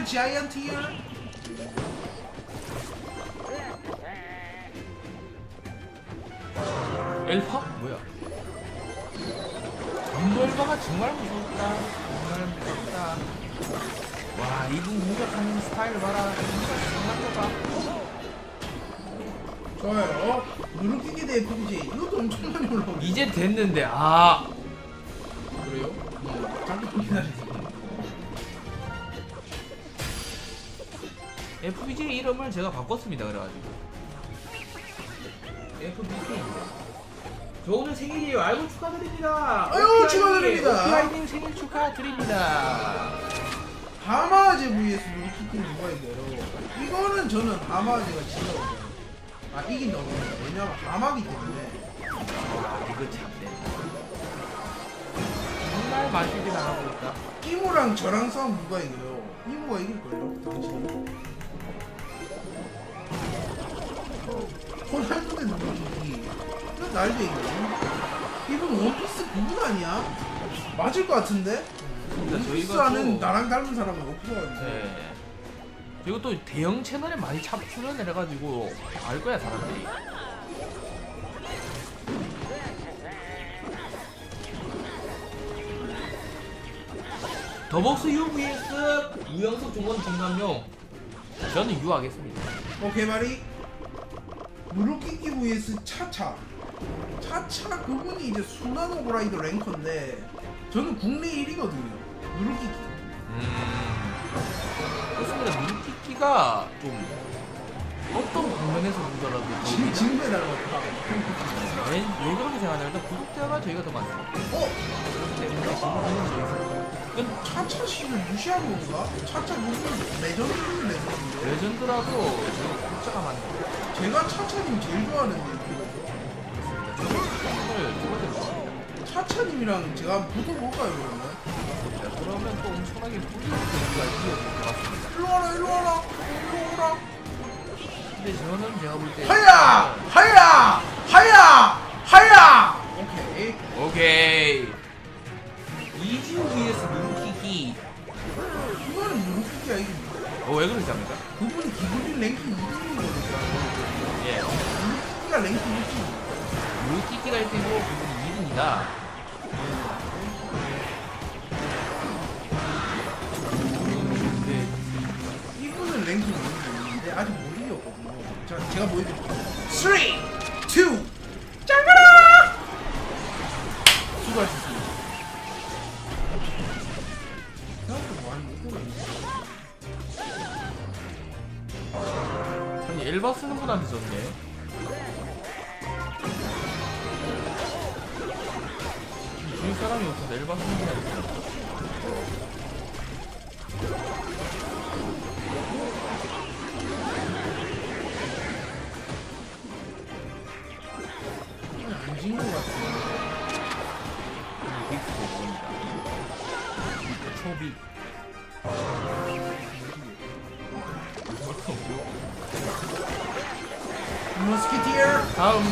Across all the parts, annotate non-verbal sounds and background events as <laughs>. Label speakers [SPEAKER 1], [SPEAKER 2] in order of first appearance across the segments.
[SPEAKER 1] 스페셜 자이언트 이어
[SPEAKER 2] 엘파? 뭐야? 엘파가 정말 무섭다. 정말 무섭다. 와, 이분 공격하는 스타일 봐라. 정말 장난쳐봐.
[SPEAKER 1] 좋아요 누르기기 대 FBJ 이것도 엄청 많이 올라오네
[SPEAKER 2] 이제 됐는데, 아.
[SPEAKER 1] 그래요? 잠깐 기다리세요
[SPEAKER 2] FBJ 이름을 제가 바꿨습니다. 그래가지고. FBJ. 저 오늘 생일이에요. 알고 축하드립니다.
[SPEAKER 1] 아유, 축하드립니다.
[SPEAKER 2] 오피아님 생일 축하드립니다.
[SPEAKER 1] 하마제 vs 누르키키 누가 이겨요 이거는 저는 하마제가 진다고 아 이긴다고 봅니다 왜냐면 하마기 때문에
[SPEAKER 2] 와, 이거 참네. 정말 맛있게 나가고 있다.
[SPEAKER 1] 이모랑 저랑 싸움 누가 이겨요? 이모가 이길걸요 당신은 호날두 대 누르키키 이거 날도 이겨요 이분 원피스 부분 아니야? 맞을 것 같은데?
[SPEAKER 2] 그러니까
[SPEAKER 1] 원피스
[SPEAKER 2] 저희가
[SPEAKER 1] 하는
[SPEAKER 2] 또-
[SPEAKER 1] 나랑 닮은 사람은 없어가지고
[SPEAKER 2] 네. 그리고 또 대형 채널에 많이 참 출연을 해가지고 알 거야 사람들이. 더벅스 U vs 우영석 종원 정남용 저는 U 하겠습니다.
[SPEAKER 1] 오케이 말이 누르키키 vs 차차 차차 그분이 이제 순환 오브라이드 랭커인데 저는 국내 1위거든요 누르키키
[SPEAKER 2] 음... 그렇습니다. 누르키키가 좀 어떤 방면에서 보더라도
[SPEAKER 1] 진,
[SPEAKER 2] 보입니다.
[SPEAKER 1] 진배 닮았다
[SPEAKER 2] 왜, 왜 그렇게 생각하냐면 일단 구독자가 저희가 더 많습니다.
[SPEAKER 1] 어?
[SPEAKER 2] 때문에 진행 끈
[SPEAKER 1] 차차 씨를 무시한 건가? 차차 무슨 레전드 레전드
[SPEAKER 2] 레전드라도 저희가 구독자가 많습니다.
[SPEAKER 1] 제가 차차님 제일 좋아하는데
[SPEAKER 2] 저는 오늘 좋아합니다.
[SPEAKER 1] 차차님이랑 제가 한번 붙어볼까요 그러면?
[SPEAKER 2] 자, 그러면 또 엄청나게 불리한 경기가 이어질 것 같습니다.
[SPEAKER 1] 일로 와라 일로 와라 일로 오라
[SPEAKER 2] 근데 저는 제가 볼 때!
[SPEAKER 1] 하야! 하야! 제가 보여드릴게요 3, 2, 짜가라! 수고하셨습니다. 생각보다 많이 못
[SPEAKER 2] 아니 엘바 쓰는 분한테 졌네. 주위 사람이 없어서 엘바 쓰는 분한테 졌어 초비.
[SPEAKER 1] 머스키티어
[SPEAKER 2] 다음.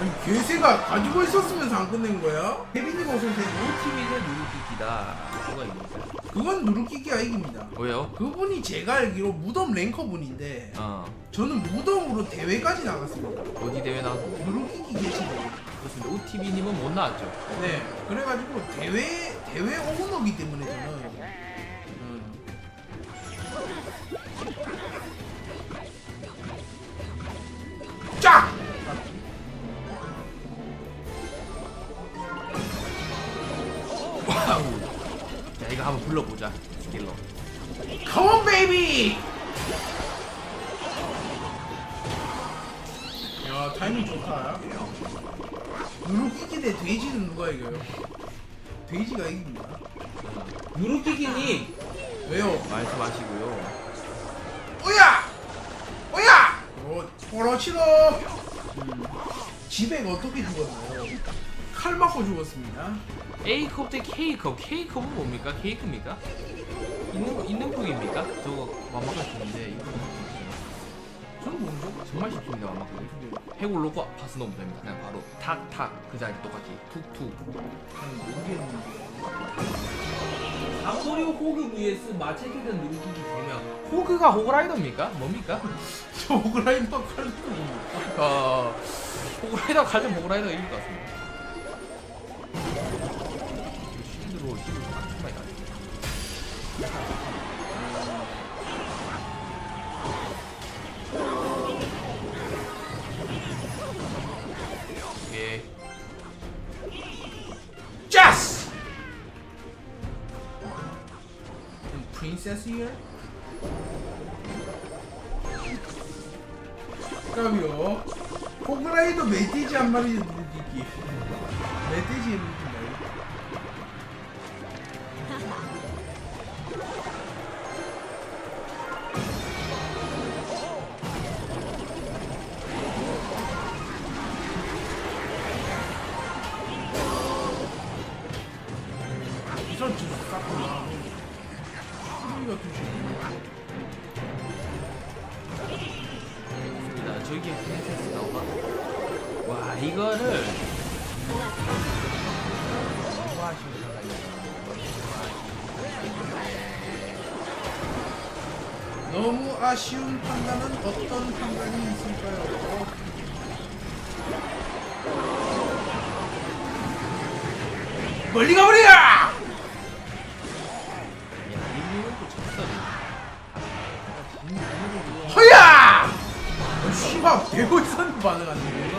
[SPEAKER 1] 아니 괴세가 가지고 있었으면서 안 끝낸 거야? 케빈이 오세요
[SPEAKER 2] OTV는 누르기기다. 뭐가 있습니까?
[SPEAKER 1] 그건 누르키기가 이깁니다.
[SPEAKER 2] 왜요?
[SPEAKER 1] 그분이 제가 알기로 무덤 랭커분인데
[SPEAKER 2] 어.
[SPEAKER 1] 저는 무덤으로 대회까지 나갔습니다.
[SPEAKER 2] 어디 대회 나왔어?
[SPEAKER 1] 누르키기 계시더라고요.
[SPEAKER 2] 그렇습니다. OTV님은 못 나왔죠?
[SPEAKER 1] 네. 그래가지고 대회 대회 오너기 때문에 저는 음. 쫙!
[SPEAKER 2] 와우 자 이거 한번 불러보자
[SPEAKER 1] Come on baby! 야 타이밍 좋다 누르키기 대 돼지는 누가 이겨요? 돼지가 이깁니다
[SPEAKER 2] 누르기기님
[SPEAKER 1] 왜요?
[SPEAKER 2] 말씀하시고요
[SPEAKER 1] 오야! 오야! 어, 오로치도 음, 지배가 어떻게 죽었나요? 칼 맞고 죽었습니다
[SPEAKER 2] A컵 대 K컵 K컵은 뭡니까? K컵입니까? 있는 거 있는 폭입니까? 저거 수 있는데 이거
[SPEAKER 1] 전 모르죠?
[SPEAKER 2] 정말 쉽습니다 완막하기 해골 놓고 파스 넣으면 됩니다 그냥 바로 탁탁 그 자리 똑같이 툭툭 강도리 호그 vs 마체테든 누르기기 되면 호그가 호그라이더입니까? 뭡니까? <laughs>
[SPEAKER 1] 저 오그라이더 칼도 뭡니까?
[SPEAKER 2] 어 호그라이더 가면 호그라이더가 이길 것 같습니다.
[SPEAKER 1] access here? 까비요. 포그라이도 멧돼지 한 마리 느끼기. 멧돼지
[SPEAKER 2] 이거를
[SPEAKER 1] 너무 아쉬운 판단은 어떤 판단이 있을까요? 멀리 가버려!
[SPEAKER 2] 야.
[SPEAKER 1] 허야! 어, 씨발 배고 있었는데 반응하네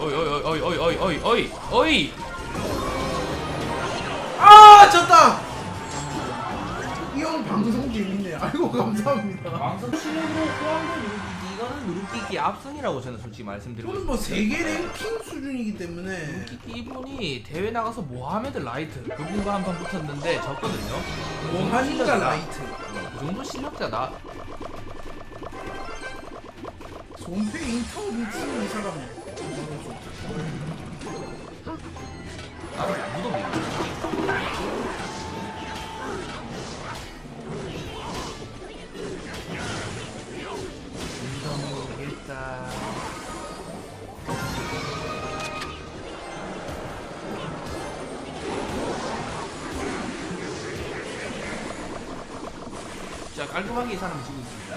[SPEAKER 2] 어이 어이 어이 어이 어이 어이 어이 어이 어이
[SPEAKER 1] 아 졌다! 이형 방송 재밌네 아이고 감사합니다
[SPEAKER 2] 왕성 실력으로 호황도 누르기기 이거는 누르기기 압승이라고 저는 솔직히 말씀드리고
[SPEAKER 1] 저는 뭐 세계 랭킹 수준이기 때문에
[SPEAKER 2] 누르기기 이분이 대회 나가서 모하메드 라이트 그분과 한판 붙었는데 졌거든요.
[SPEAKER 1] 모하니가 라이트
[SPEAKER 2] 그 정도 실력자다.
[SPEAKER 1] 손패 인터뷰 치는 이 사람
[SPEAKER 2] 나 깔끔하게 이 사람이 지고 있습니다.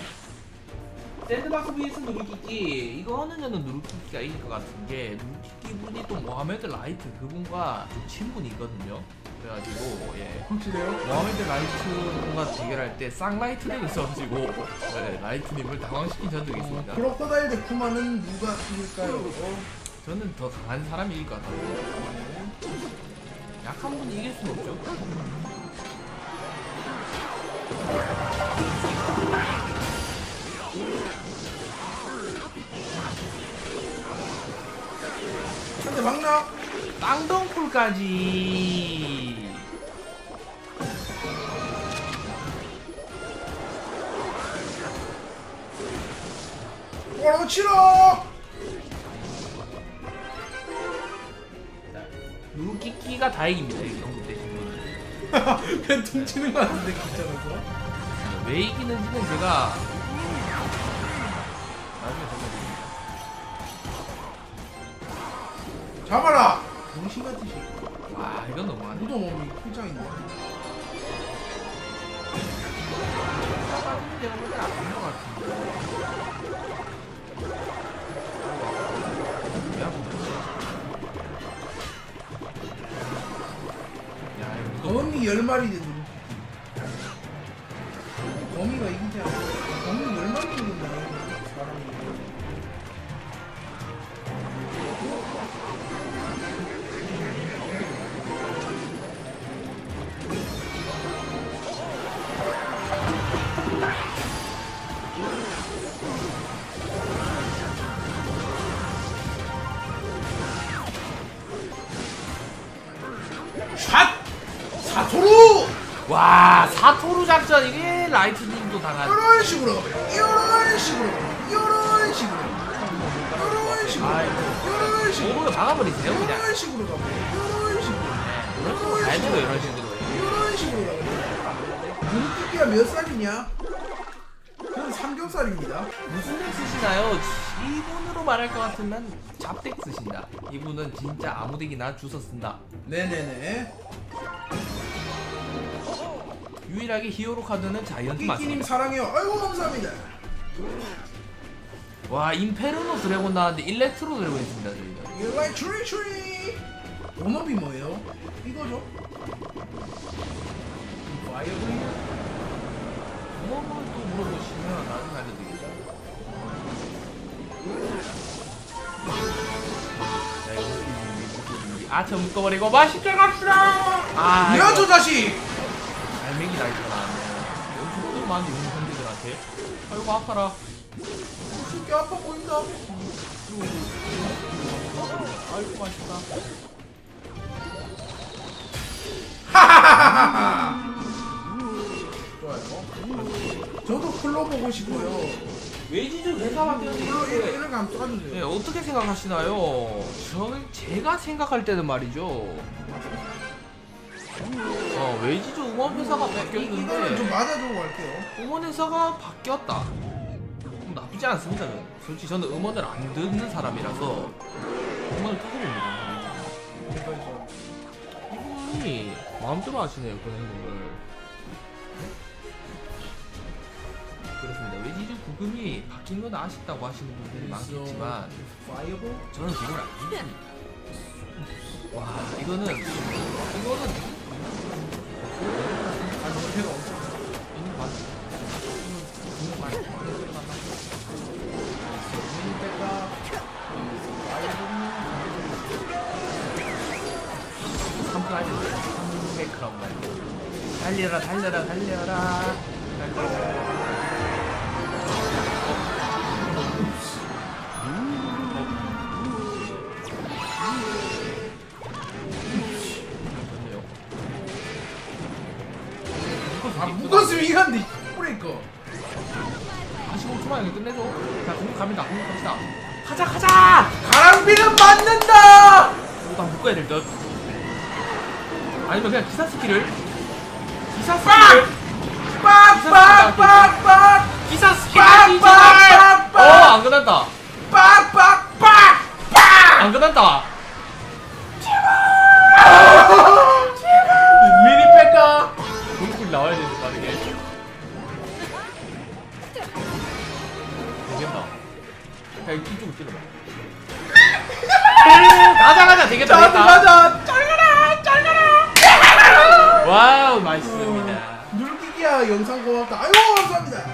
[SPEAKER 2] 샌드박스 vs 누르키키 이거는 저는 누르키키가 이길 것 같은 게 누르키키 분이 또 모하메드 라이트 그분과 좀 친분이 있거든요. 그래가지고 예.
[SPEAKER 1] 확실해요?
[SPEAKER 2] 모하메드 라이트 분과 대결할 때 쌍라이트 덱을 써가지고 예, 라이트님을 당황시킨 적이 있습니다.
[SPEAKER 1] 크로커다일 대 쿠마는 누가 이길까요? 어?
[SPEAKER 2] 저는 더 강한 사람이 이길 것 같아요. 약한 분이 이길 수는 없죠.
[SPEAKER 1] 막나?
[SPEAKER 2] 땅덩쿨까지.
[SPEAKER 1] 뭐라고 치러!
[SPEAKER 2] 누르키키가 다행입니다. 이 정도 되신 분은.
[SPEAKER 1] 그냥 퉁치는 거 같은데 귀찮아서
[SPEAKER 2] 왜 이기는지는 제가
[SPEAKER 1] 잡아라! 정신 같은
[SPEAKER 2] 새와 이건 너무하네.
[SPEAKER 1] 무도 몸이 풀장인데
[SPEAKER 2] 데가 것 같은데. 야 이거 무덤
[SPEAKER 1] 거미 10마리 이런 식으로 가면 이런 식으로 이런 식으로 이런 식으로. 이런 식으로
[SPEAKER 2] 오버로 박아버리세요 그냥.
[SPEAKER 1] 이런 식으로 가면 이런 식으로
[SPEAKER 2] 네, 이런 식으로 이런 식으로.
[SPEAKER 1] 이런 식으로 가거든요. 눈기가 몇 살이냐? 저는 삼겹살입니다.
[SPEAKER 2] 무슨 덱 쓰시나요? 이분으로 말할 것 같으면 잡덱 쓰신다. 이분은 진짜 아무 덱이나 주워 쓴다.
[SPEAKER 1] 네네네.
[SPEAKER 2] 유일하게 히어로 카드는 자이언트만
[SPEAKER 1] 끼끼님
[SPEAKER 2] 씁니다.
[SPEAKER 1] 사랑해요. 아이고 감사합니다.
[SPEAKER 2] 와 인페르노 드래곤 나왔는데 일렉트로 드래곤 있습니다 저희가.
[SPEAKER 1] Like tree tree. 본업이 뭐예요? 이거죠?
[SPEAKER 2] 파이어블링? 뭐뭐 또 물어보시면 나중에 알려드리겠다. 자, 이거 무슨 일인지, 무슨 일인지. 아, 저 묶어버리고 맛있게 갑시다! 아,
[SPEAKER 1] 야,
[SPEAKER 2] 이거
[SPEAKER 1] 저 자식!
[SPEAKER 2] 알맹이 나이트가 나왔네. 여기서 또 많은데, 우리 형제들한테. 아이고, 아파라.
[SPEAKER 1] 진짜 아파 보인다.
[SPEAKER 2] 아이고, 맛있다.
[SPEAKER 1] 좋아요. 저도 클로 보고 싶어요.
[SPEAKER 2] 외지주 회사 바뀌었는데,
[SPEAKER 1] 이런
[SPEAKER 2] 이게
[SPEAKER 1] 이런 거 한번 쏴주세요.
[SPEAKER 2] 네, 어떻게 생각하시나요? 저 제가 생각할 때는 말이죠. 어, 외지주 응원 회사가
[SPEAKER 1] 이거는 좀
[SPEAKER 2] 바뀌었는데
[SPEAKER 1] 맞아주고 갈게요.
[SPEAKER 2] 응원 회사가 바뀌었다. 나쁘지 않습니다. 저는. 솔직히 저는 음원을 안 듣는 사람이라서 음원을 듣고 봅니다. 이분이 마음대로 하시네요 그런 행동을. 그렇습니다. 외지주 구금이 바뀐 건 아쉽다고 하시는 분들이 많겠지만? 저는 기분 안 좋습니다. 와 이거는 이거는 달려라 달려라 달려라 달려라
[SPEAKER 1] 아, 묶었으면 이건데. 브레이커.
[SPEAKER 2] 45초만 여기 끝내줘. 자 공격 갑니다. 공격 갑시다. 가자 가자!
[SPEAKER 1] 가랑비는 맞는다!
[SPEAKER 2] 이거 다 묶어야 될듯. 아니면 그냥 기사 스킬을? 기사 스킬을?
[SPEAKER 1] 빡빡빡빡!
[SPEAKER 2] 기사 제발
[SPEAKER 1] 빡빡빡빡!
[SPEAKER 2] 어안 끝났다.
[SPEAKER 1] 빡빡빡빡!
[SPEAKER 2] 안 끝났다 야 이쪽으로 찔러봐 가자 가자 되겠다
[SPEAKER 1] 자,
[SPEAKER 2] 되겠다
[SPEAKER 1] 가자! 잘 가라! 잘 가라!
[SPEAKER 2] 와우 맛있습니다
[SPEAKER 1] 누르기기야 영상 고맙다. 아이고 감사합니다.